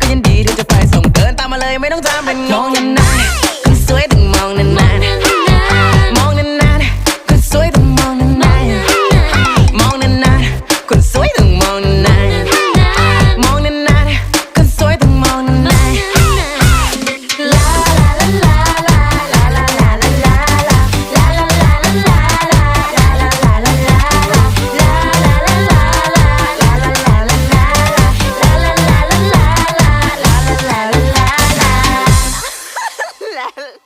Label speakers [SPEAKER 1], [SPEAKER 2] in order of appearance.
[SPEAKER 1] ก็ยินดีที่จะไปส่งเดินตามมาเลยไม่ต้องจำเป็นงงยันนะ Lel.